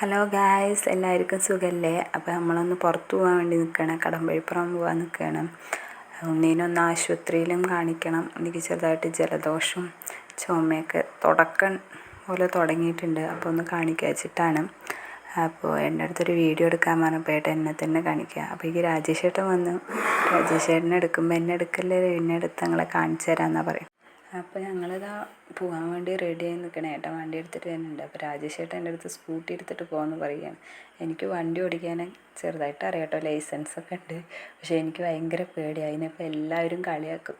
Hello guys എല്ലാവർക്കും സുഖമല്ലേ അപ്പോൾ നമ്മളൊന്ന് പുറത്ത് പോകാൻ വേണ്ടി നിൽക്കണം കടമ്പഴിപ്പുറം പോകാൻ നിൽക്കണം ഒന്നിനൊന്ന് ആശുപത്രിയിലും കാണിക്കണം. എനിക്ക് ചെറുതായിട്ട് ജലദോഷം ചുമയൊക്കെ തുടക്കം പോലെ തുടങ്ങിയിട്ടുണ്ട്. അപ്പോൾ ഒന്ന് കാണിക്കുക വെച്ചിട്ടാണ്. അപ്പോൾ എന്റെ അടുത്തൊരു വീഡിയോ എടുക്കാൻ പറഞ്ഞപ്പോൾ ഏട്ടൻ എന്നെ തന്നെ കാണിക്കുക. അപ്പോൾ എനിക്ക് രാജേഷേട്ടൻ വന്നു രാജേഷേട്ടനെ എടുക്കുമ്പോൾ എന്നെ എടുക്കല്ലേ? എന്നെ എടുത്ത് നിങ്ങളെ കാണിച്ചു തരാമെന്നാണ് പറയും അപ്പോൾ ഞങ്ങളിതാ പോകാൻ വേണ്ടി റെഡി ആയി നിൽക്കണേ ഏട്ടൻ വണ്ടി എടുത്തിട്ട് വരുന്നുണ്ട്. അപ്പോൾ രാജേഷ് ഏട്ടൻ എന്റെ അടുത്ത് സ്കൂട്ടി എടുത്തിട്ട് പോകുമെന്ന് പറയുകയാണ്. എനിക്ക് വണ്ടി ഓടിക്കാൻ ചെറുതായിട്ട് അറിയാട്ടോ. ലൈസൻസ് ഒക്കെ ഉണ്ട്. പക്ഷേ എനിക്ക് ഭയങ്കര പേടിയായി അതിനിപ്പോൾ എല്ലാവരും കളിയാക്കും.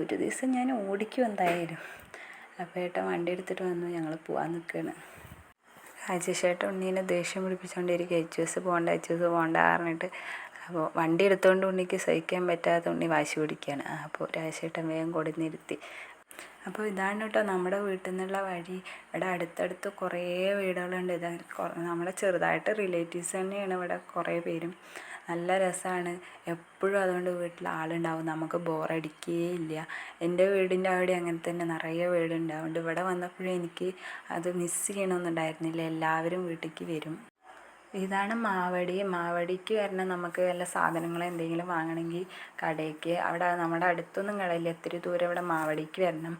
ഒരു ദിവസം ഞാൻ ഓടിക്കും എന്തായാലും. അപ്പോൾ ഏട്ടൻ വണ്ടി എടുത്തിട്ട് വന്നു. ഞങ്ങൾ പോകാൻ നിൽക്കുകയാണ് രാജേഷ് ഏട്ടൻ ഉണ്ണീനെ ദേഷ്യം പിടിപ്പിച്ചുകൊണ്ടിരിക്കുക എച്ച് എസ് പോകണ്ട എച്ച് എസ് പോകണ്ട പറഞ്ഞിട്ട്. അപ്പോൾ വണ്ടി എടുത്തുകൊണ്ട് ഉണ്ണിക്ക് സഹിക്കാൻ പറ്റാത്ത ഉണ്ണി വാശി പിടിക്കുകയാണ് അപ്പോൾ രാജേഷേട്ടൻ വേഗം കൊടുന്നിരുത്തി അപ്പോൾ ഇതാണ് കേട്ടോ നമ്മുടെ വീട്ടിൽ നിന്നുള്ള വഴി. ഇവിടെ അടുത്തടുത്ത് കുറേ വീടുകളുണ്ട്. ഇത് നമ്മളെ ചെറുതായിട്ട് റിലേറ്റീവ്സ് തന്നെയാണ് ഇവിടെ കുറേ പേരും. നല്ല രസമാണ്. എപ്പോഴും അതുകൊണ്ട് വീട്ടിൽ ആളുണ്ടാവും. നമുക്ക് ബോറടിക്കേ ഇല്ല. എന്റെ വീടിന്റെ അവിടെ അങ്ങനെ തന്നെ നിറയെ വീടുണ്ട്. അതുകൊണ്ട് ഇവിടെ വന്നപ്പോഴും എനിക്ക് അത് മിസ് ചെയ്യണമെന്നുണ്ടായിരുന്നില്ല. എല്ലാവരും വീട്ടിലേക്ക് വരും. ഇതാണ് മാവടി. മാവടിക്ക് വരണം നമുക്ക് വല്ല സാധനങ്ങൾ എന്തെങ്കിലും വാങ്ങണമെങ്കിൽ കടയ്ക്ക്. അവിടെ നമ്മുടെ അടുത്തൊന്നും കടയില്ല ഒത്തിരി ദൂരം ഇവിടെ മാവടിക്ക് വരണം.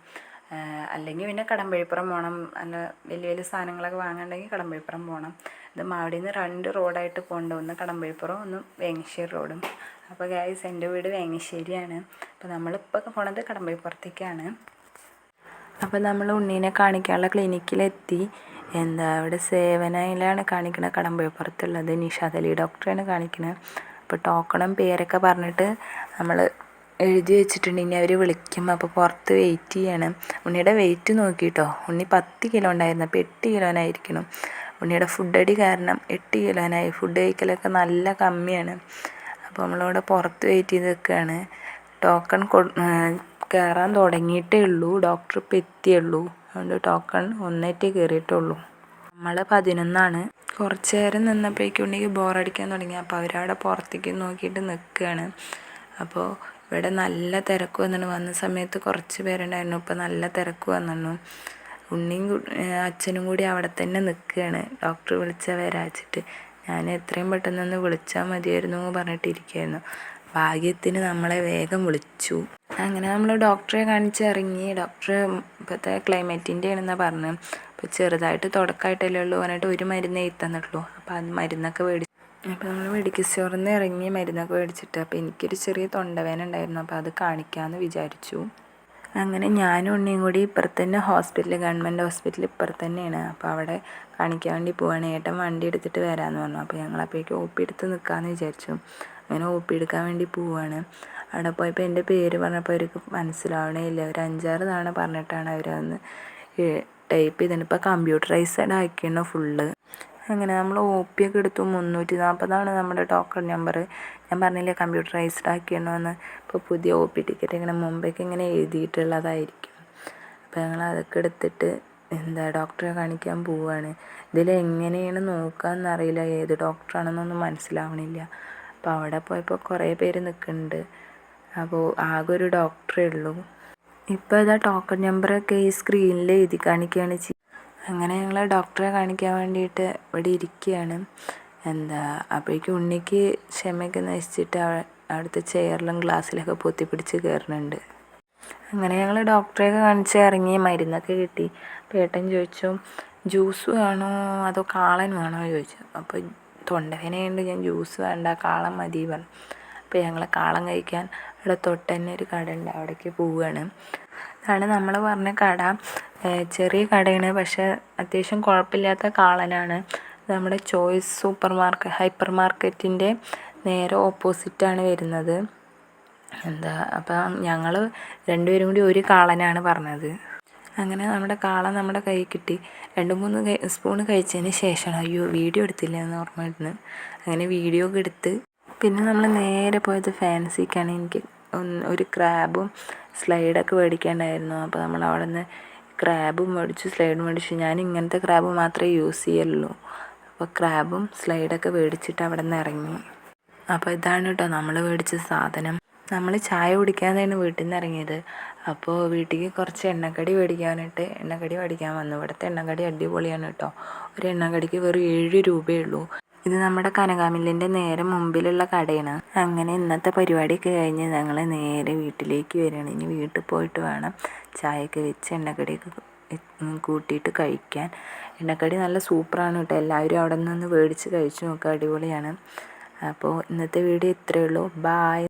അല്ലെങ്കിൽ പിന്നെ കടമ്പഴിപ്പുറം പോകണം. അല്ല വലിയ വലിയ സാധനങ്ങളൊക്കെ വാങ്ങണമെങ്കിൽ കടമ്പഴിപ്പുറം പോകണം. ഇത് മാവടിയിൽ നിന്ന് രണ്ട് റോഡായിട്ട് പോകേണ്ട ഒന്ന് കടമ്പഴിപ്പുറം ഒന്ന് വേങ്ങശ്ശേരി റോഡും. അപ്പോൾ ഗായ്സ് എന്റെ വീട് വേങ്ങശ്ശേരിയാണ്. അപ്പോൾ നമ്മളിപ്പോൾ പോണത് കടമ്പഴിപ്പുറത്തേക്കാണ്. അപ്പോൾ നമ്മൾ ഉണ്ണീനെ കാണിക്കാനുള്ള ക്ലിനിക്കിലെത്തി എന്താ അവിടെ സേവനയിലാണ് കാണിക്കുന്നത് കടമ്പുഴപ്പുറത്തുള്ളത് നിഷാദലി ഡോക്ടറാണ് കാണിക്കുന്നത് അപ്പോൾ ടോക്കണും പേരൊക്കെ പറഞ്ഞിട്ട് നമ്മൾ എഴുതി വെച്ചിട്ടുണ്ട്. ഇനി അവർ വിളിക്കും. അപ്പോൾ പുറത്ത് വെയിറ്റ് ചെയ്യണം. ഉണ്ണിയുടെ വെയിറ്റ് നോക്കിയിട്ടോ ഉണ്ണി പത്ത് കിലോ ഉണ്ടായിരുന്നു. അപ്പോൾ എട്ട് കിലോനായിരിക്കണം. ഉണ്ണിയുടെ ഫുഡ് അടി കാരണം എട്ട് കിലോനായി. ഫുഡ് കഴിക്കലൊക്കെ നല്ല കമ്മിയാണ്. അപ്പോൾ നമ്മളിവിടെ പുറത്ത് വെയിറ്റ് ചെയ്ത് നിൽക്കുകയാണ്. ടോക്കൺ കൊ കയറാൻ തുടങ്ങിയിട്ടേ ഉള്ളൂ. ഡോക്ടർ ഇപ്പം എത്തിയുള്ളൂ. അതുകൊണ്ട് ടോക്കൺ ഒന്നേറ്റേ കയറിയിട്ടുള്ളൂ നമ്മൾ പതിനൊന്നാണ്. കുറച്ച് നേരം നിന്നപ്പോഴേക്കും ഉണ്ടെങ്കിൽ ബോറടിക്കാൻ തുടങ്ങി. അപ്പോൾ അവരവിടെ പുറത്തേക്ക് നോക്കിയിട്ട് നിൽക്കുകയാണ് അപ്പോൾ ഇവിടെ നല്ല തിരക്ക് വന്നിട്ട് വന്ന സമയത്ത് കുറച്ച് പേരുണ്ടായിരുന്നു. ഇപ്പോൾ നല്ല തിരക്ക് വന്നിരുന്നു ഉണ്ണിയും അച്ഛനും കൂടി അവിടെ തന്നെ നിൽക്കുകയാണ് ഡോക്ടർ വിളിച്ചാൽ വരാച്ചിട്ട്. ഞാൻ എത്രയും പെട്ടെന്നൊന്ന് വിളിച്ചാൽ മതിയായിരുന്നു പറഞ്ഞിട്ടിരിക്കുകയായിരുന്നു ഭാഗ്യത്തിന് നമ്മളെ വേഗം വിളിച്ചു. അങ്ങനെ നമ്മൾ ഡോക്ടറെ കാണിച്ചിറങ്ങി. ഡോക്ടർ ഇപ്പോഴത്തെ ക്ലൈമറ്റിന്റെ ആണെന്നാണ് പറഞ്ഞത് അപ്പോൾ ചെറുതായിട്ട് തുടക്കമായിട്ടല്ലേ ഉള്ളൂ. പറഞ്ഞിട്ട് ഒരു മരുന്ന് എഴുതി അപ്പോൾ അത് മരുന്നൊക്കെ മേടിച്ചു അപ്പോൾ നമ്മൾ മെഡിക്കൽ സ്റ്റോറിൽ നിന്ന് ഇറങ്ങി മരുന്നൊക്കെ മേടിച്ചിട്ട് അപ്പോൾ എനിക്കൊരു ചെറിയ തൊണ്ടവേന ഉണ്ടായിരുന്നു. അപ്പോൾ അത് കാണിക്കാമെന്ന് വിചാരിച്ചു. അങ്ങനെ ഞാനും ഉണ്ണിയും കൂടി ഇപ്പുറത്ത് തന്നെ ഹോസ്പിറ്റൽ ഗവൺമെന്റ് ഹോസ്പിറ്റൽ ഇപ്പുറത്ത് തന്നെയാണ് അപ്പോൾ അവിടെ കാണിക്കാൻ വേണ്ടി പോവാണ്. ഏട്ടൻ വണ്ടി എടുത്തിട്ട് വരാമെന്ന് പറഞ്ഞു. അപ്പോൾ ഞങ്ങൾ അപ്പോഴേക്കും ഒ പി എടുത്ത് നിൽക്കാമെന്ന് വിചാരിച്ചു. അങ്ങനെ ഒ പി എടുക്കാൻ വേണ്ടി പോവാണ്. അവിടെ പോയപ്പോൾ എന്റെ പേര് പറഞ്ഞപ്പോൾ അവർക്ക് മനസ്സിലാവണേ ഇല്ല ഒരു അഞ്ചാറ് തവണ പറഞ്ഞിട്ടാണ് അവർ അന്ന് ടൈപ്പ് ചെയ്തിട്ട് ഇപ്പോൾ കമ്പ്യൂട്ടറൈസ്ഡ് ആക്കിയാണ് ഫുള്ള്. അങ്ങനെ നമ്മൾ ഒ പി ഒക്കെ എടുത്തു. മുന്നൂറ്റി നാൽപ്പതാണ് നമ്മുടെ ടോക്കൺ നമ്പർ. ഞാൻ പറഞ്ഞില്ലേ കമ്പ്യൂട്ടറൈസ്ഡ് ആക്കിയണമെന്ന് ഇപ്പോൾ പുതിയ ഒ പി ടിക്കറ്റ് ഇങ്ങനെ മുമ്പേക്ക് ഇങ്ങനെ എഴുതിയിട്ടുള്ളതായിരിക്കും. അപ്പോൾ ഞങ്ങൾ അതൊക്കെ എടുത്തിട്ട് എന്താ ഡോക്ടറെ കാണിക്കാൻ പോവുകയാണ് ഇതിൽ എങ്ങനെയാണ് നോക്കാമെന്നറിയില്ല ഏത് ഡോക്ടറാണെന്നൊന്നും മനസ്സിലാവണില്ല. അപ്പോൾ അവിടെ പോയപ്പോൾ കുറേ പേര് നിൽക്കുന്നുണ്ട് അപ്പോൾ ആകെ ഒരു ഡോക്ടറേ ഉള്ളൂ. ഇപ്പോൾ ഇതാ ടോക്കൺ നമ്പറൊക്കെ ഈ സ്ക്രീനിൽ എഴുതി കാണിക്കുകയാണ് ചെയ്യുന്നത് അങ്ങനെ ഞങ്ങൾ ഡോക്ടറെ കാണിക്കാൻ വേണ്ടിയിട്ട് ഇവിടെ ഇരിക്കുകയാണ് എന്താ അപ്പോഴേക്കും ഉണ്ണിക്ക് ക്ഷമയൊക്കെ നശിച്ചിട്ട് അവ- അവിടുത്തെ ചെയറിലും ഗ്ലാസ്സിലൊക്കെ പൊത്തിപ്പിടിച്ച് കയറുന്നുണ്ട് അങ്ങനെ ഞങ്ങൾ ഡോക്ടറെയൊക്കെ കാണിച്ച് ഇറങ്ങി മരുന്നൊക്കെ കിട്ടി. പേട്ടൻ ചോദിച്ചു ജ്യൂസ് വേണോ? അതോ കാളൻ വേണോ? ചോദിച്ചു. അപ്പോൾ തൊണ്ടവേനയുണ്ട് ഞാൻ ജ്യൂസ് വേണ്ട കാളൻ മതി പറഞ്ഞു. അപ്പോൾ ഞങ്ങൾ കാളം കഴിക്കാൻ ഇവിടെ തൊട്ട് തന്നെ ഒരു കട ഉണ്ട് അവിടേക്ക് പോവുകയാണ് അതാണ് നമ്മൾ പറഞ്ഞ കട. ചെറിയ കടയാണ് പക്ഷേ അത്യാവശ്യം കുഴപ്പമില്ലാത്ത കാളനാണ്. നമ്മുടെ ചോയ്സ് സൂപ്പർ മാർക്കറ്റ് ഹൈപ്പർ മാർക്കറ്റിന്റെ നേരെ ഓപ്പോസിറ്റാണ് വരുന്നത്. എന്താ അപ്പം ഞങ്ങൾ രണ്ടുപേരും കൂടി ഒരു കാളനാണ് പറഞ്ഞത്. അങ്ങനെ നമ്മുടെ കാള നമ്മുടെ കൈ കിട്ടി. രണ്ട് മൂന്ന് സ്പൂൺ കഴിച്ചതിന് ശേഷമാണ് അയ്യോ വീഡിയോ എടുത്തില്ല എന്ന് ഓർമ്മ വരുന്നത് അങ്ങനെ വീഡിയോ ഒക്കെ എടുത്ത് പിന്നെ നമ്മൾ നേരെ പോയത് ഫാൻസിക്കാണ് എനിക്ക് ഒരു ക്രാബും സ്ലൈഡൊക്കെ മേടിക്കേണ്ടായിരുന്നു. അപ്പോൾ നമ്മൾ അവിടെ നിന്ന് ക്രാബും മേടിച്ചു സ്ലൈഡ് മേടിച്ചു. ഞാൻ ഇങ്ങനത്തെ ക്രാബ് മാത്രമേ യൂസ് ചെയ്യലുള്ളൂ അപ്പോൾ ക്രാബും സ്ലൈഡൊക്കെ മേടിച്ചിട്ട് അവിടെ നിന്ന് ഇറങ്ങി. അപ്പോൾ ഇതാണ് കേട്ടോ നമ്മൾ മേടിച്ച സാധനം. നമ്മൾ ചായ കുടിക്കാതെയാണ് വീട്ടിൽ നിന്ന് ഇറങ്ങിയത് അപ്പോൾ വീട്ടിലേക്ക് കുറച്ച് എണ്ണക്കടി മേടിക്കാനായിട്ട് എണ്ണക്കടി മേടിക്കാൻ വന്നു. ഇവിടുത്തെ എണ്ണക്കടി അടിപൊളിയാണ് കേട്ടോ. ഒരു എണ്ണക്കടിക്ക് വെറും ഏഴ് രൂപയേ ഉള്ളൂ ഇത് നമ്മുടെ കനകാമില്ലിന്റെ നേരെ മുമ്പിലുള്ള കടയാണ്. അങ്ങനെ ഇന്നത്തെ പരിപാടിയൊക്കെ കഴിഞ്ഞ് ഞങ്ങൾ നേരെ വീട്ടിലേക്ക് വരികയാണ്. ഇനി വീട്ടിൽ പോയിട്ട് വേണം ചായയൊക്കെ വെച്ച് എണ്ണക്കടിയൊക്കെ കൂട്ടിയിട്ട് കഴിക്കാൻ. എണ്ണക്കടി നല്ല സൂപ്പറാണ് കേട്ടോ. എല്ലാവരും അവിടെ നിന്ന് മേടിച്ച് കഴിച്ചു നോക്കുക. അടിപൊളിയാണ്. അപ്പോൾ ഇന്നത്തെ വീഡിയോ ഇത്രയേ ഉള്ളൂ. ബായ്